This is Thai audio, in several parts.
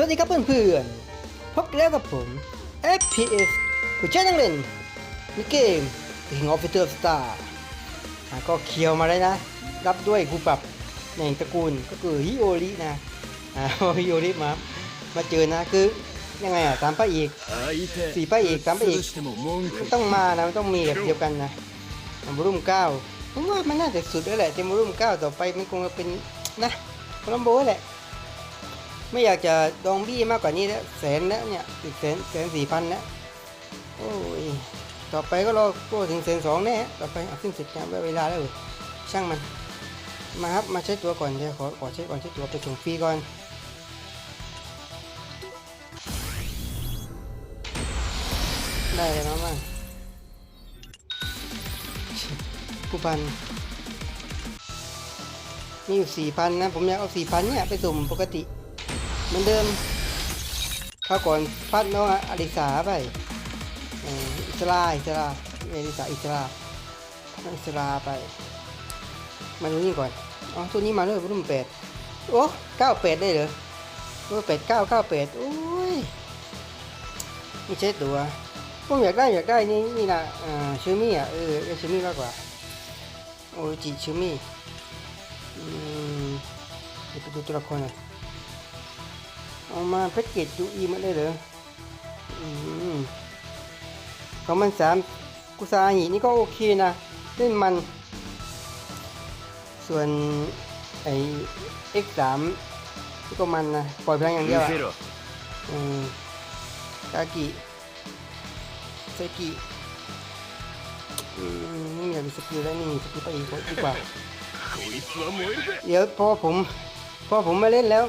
สวัสดีครับเพื่อนๆ พบกันแล้วกับผม FPS ผู้ช่วยนักเล่นในเกม King of Fighters Star ก็เคียวมาได้นะ รับด้วยกูปรับในตระกูลก็คือฮิโอรินะฮิโอริมา มาเจอนะคือยังไงอะสามป้าอีกสี่ป้าอีกสามป้าอีกต้องมานะมันต้องมีแบบเดียวกันนะบรุ่มเก้าผมว่ามันน่าจะสุดแล้วแหละเต็มรุ่มเก้าต่อไปมันคงจะเป็นนะโคลัมโบแหละ ไม่อยากจะดองบี้มากกว่านี้แล้วแสนแล้วเนี่ยอีกแสนแสนสี่พันแล้วโอ้ยต่อไปก็รอก็ถึงแสนสองแน่ต่อไปเอาขึ้นเสร็จงานเวลาแล้วเว้ยช่างมัน มาครับมาใช้ตัวก่อนเดี๋ยวขอขอใช้ก่อนใช้ตัวไปส่งฟรีก่อนได้เลยน้องบ้างผู้พันมีอยู่สี่พันนะ ผมอยากเอาสี่พันเนี่ย ไปสุ่มปกติ เหมือนเดิมข้าก่อนพัดน้องอลิสาไปอิสลาอิสลาไม่อลิสาอิสลาอิสลาไป มาดูนี่ก่อนอ๋อตัวนี้มาเลยรุ่นแปดโอ้เก้าแปดได้เหรอรุ่นแปดเก้าเก้าแปดโอ้ยนี่ใช่ตัวผมอยากได้อยากได้นี่นี่นะอ่าชิมี่อะเออเอาชิมี่มากกว่าโอ้จิชิมี่อืมเดี๋ยวไปดูตัวละครหน่อย ออกมาแพ็กเกจยูอีมาได้เหรออืของมันสามกุซาหินี่ก็โอเคนะเล่นมัน ส่วนไอเอ็กสามก็มันนะ ปล่อยพลังอย่างเดียวอะอืกากิเซกิอืมนี่อยากมีสกิลแล้วนี่สกิลไปอีกดีกว่าเดี๋ยวพอผม พอผมมาเล่นแล้ว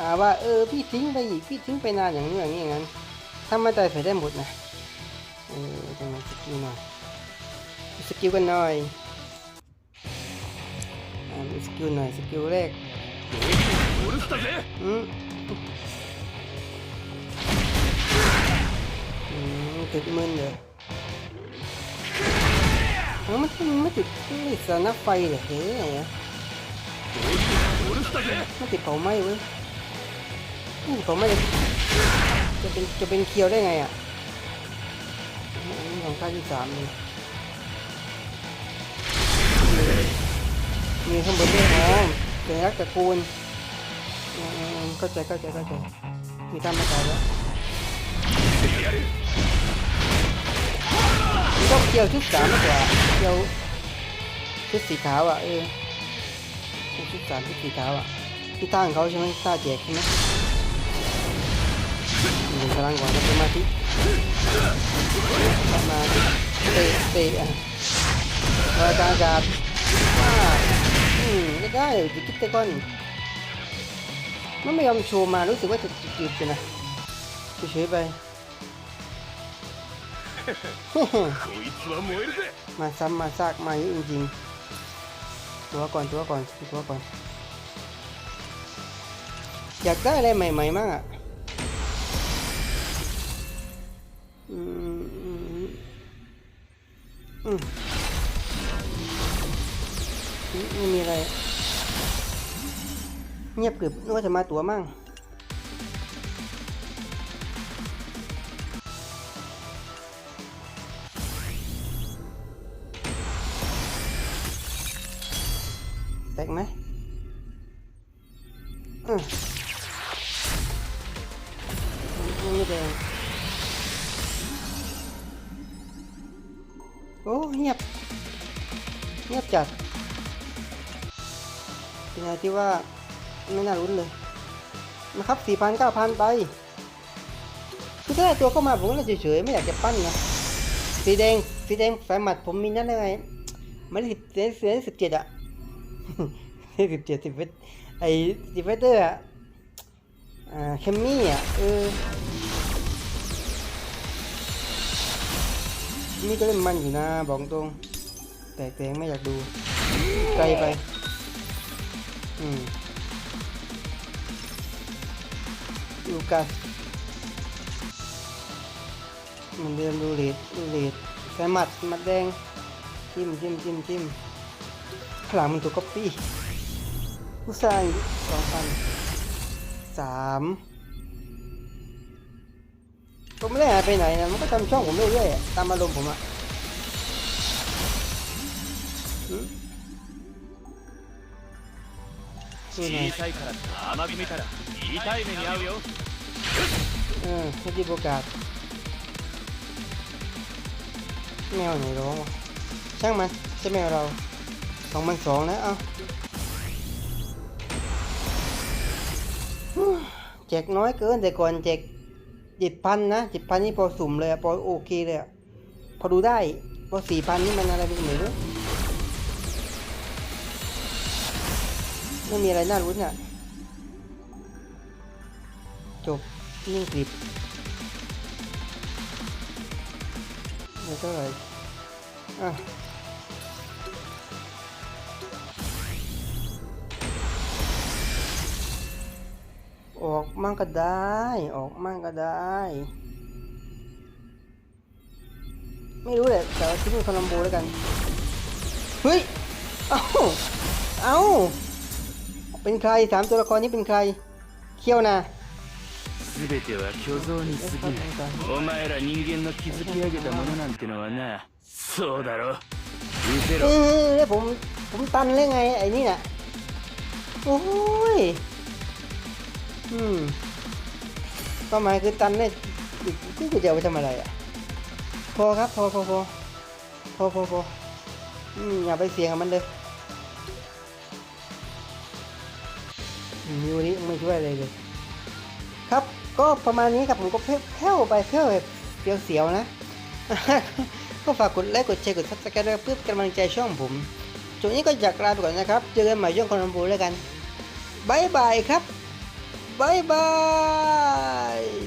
หาว่าเออพี่ทิ้งไปอีกพี่ทิ้งไปนานอย่างนี้อย่างนี้งั้นถ้าไม่ตาใจใส่ได้หมดนะเออจะมาสกิลหน่อยสกิลกันหน่อยสกิลหน่อยสกิลแรกอืมติดมึนเลยมันไม่ติดไม่สนับไฟเหรอเฮ้ยอะไรนะไม่ติดเผาไหม้เว้ย เผาไม้เลยจะเป็นจะเป็นเคียวได้ไงอะของค่าที่สามเลยมีข้างบนด้วยอ๋อเป็นรักตระกูลเข้าใจเข้าใจเข้าใจมีตามมาตายแล้วมันต้องเกี่ยวชุดสามมากกว่าเกี่ยวชุดสีขาวอะเออชุดสามชุดสีขาวอะที่ตั้งเขาใช่ไหมต้าแจกใช่ไหม พลังก่อนครับสมาธิสมาธิเตะเตะลอยกรางอากาศอืมไม่ได้จิกิตเตก้อนมันไม่ยอมโชว์มารู้สึกว่าจะจืดๆไปนะเฉยไปมาซ้ำมาซากมาเยอะจริงๆ ตัวก่อนตัวก่อนตัวก่อน อยากได้อะไรใหม่ๆมากอะ อืมอืมอืมอืมไม่มีอะไร เงียบกริบนึกว่าจะมาตัวมั่งแตกไหมอืมไม่แดง อ้เงียบ เงียบจัดเป็นอะไรที่ว่าไม่น่ารุ้นเลยนะครับสี่พันเก้าพันไปคือถ้าได้ตัวเข้ามาผมก็เฉยๆไม่อยากจะปั้นนะสีแดงสีแดงสายหมัดผมมีนั่นได้ไงไม่ได้สิบเสียสิบเจ็ดอะสิบเจ็ดสิบเวทไอสิบเวเตอร์อะอ่าเคมมี่อะเออ นี่ก็เล่นมันอยู่นะบอกตรง แต่แต่งไม่อยากดูไกลไป อืมลูกัสมันเดิมดูเลดดูเลดใส่หมัดหมัดแดงจิ้มจิ้มจิ้มจิ้มข้างหลังมันตัวก๊อปปี้ผู้ชายสองพันสาม ผมไม่ได้หายไปไหนนะมันก็ทำช่องผมเรื่อยๆอะตามอารมณ์ผมอะหืมนี่ไง 小さいから甘み見たら痛い目に遭うよ เออไม่ได้โอกาสแมวไหนร้องวะช่างมันใช่แมวเราสองมันสองนะเอาฮู้แจกน้อยเกินแต่ก่อนแจก เจ็ดพันนะเจ็ดพันนี่พอสุ่มเลยอะพอโอเคเลยอะพอดูได้พอสี่พันนี่มันอะไรเป็นเหมือนไม่มีอะไรน่ารุ้นอะจบนิ่งกริบไม่เท่าไหร่อะ ออกมั่งก็ได้ ออกมั่งก็ได้ ไม่รู้แหละแต่ว่าคิดเป็นคอลัมโบแล้วกัน เฮ้ย เอ้า เอ้า เป็นใครสามตัวละครนี้เป็นใคร เขี้ยวนะ 全ては虚像に過ぎないお前ら人間の築き上げたものなんてのはなそうだろ見せ เอ ろ อแล้วผมผมตันเลยไง ไอ้นี่น่ะ โอ้ย อืมเป้าหมายคือตันเนี่ยกูกูจะเอาไปทำอะไรอะ พอครับ พอพอพอพอพอพออืมอย่าไปเสียงกับมันเลยมิวนี้ไม่ช่วยอะไรเลย ครับก็ประมาณนี้ครับผมก็แผ่วไปแผ่วแบบเสียวๆนะ ก็ฝากกดไลค์กดแชร์กดซับสไครต์ด้วยเพื่อกำลังใจช่องผมช่วงนี้ก็อยากลาไปก่อนนะครับ เจอกันใหม่ช่องคอนบูแล้วกันบายบายครับ Bye bye!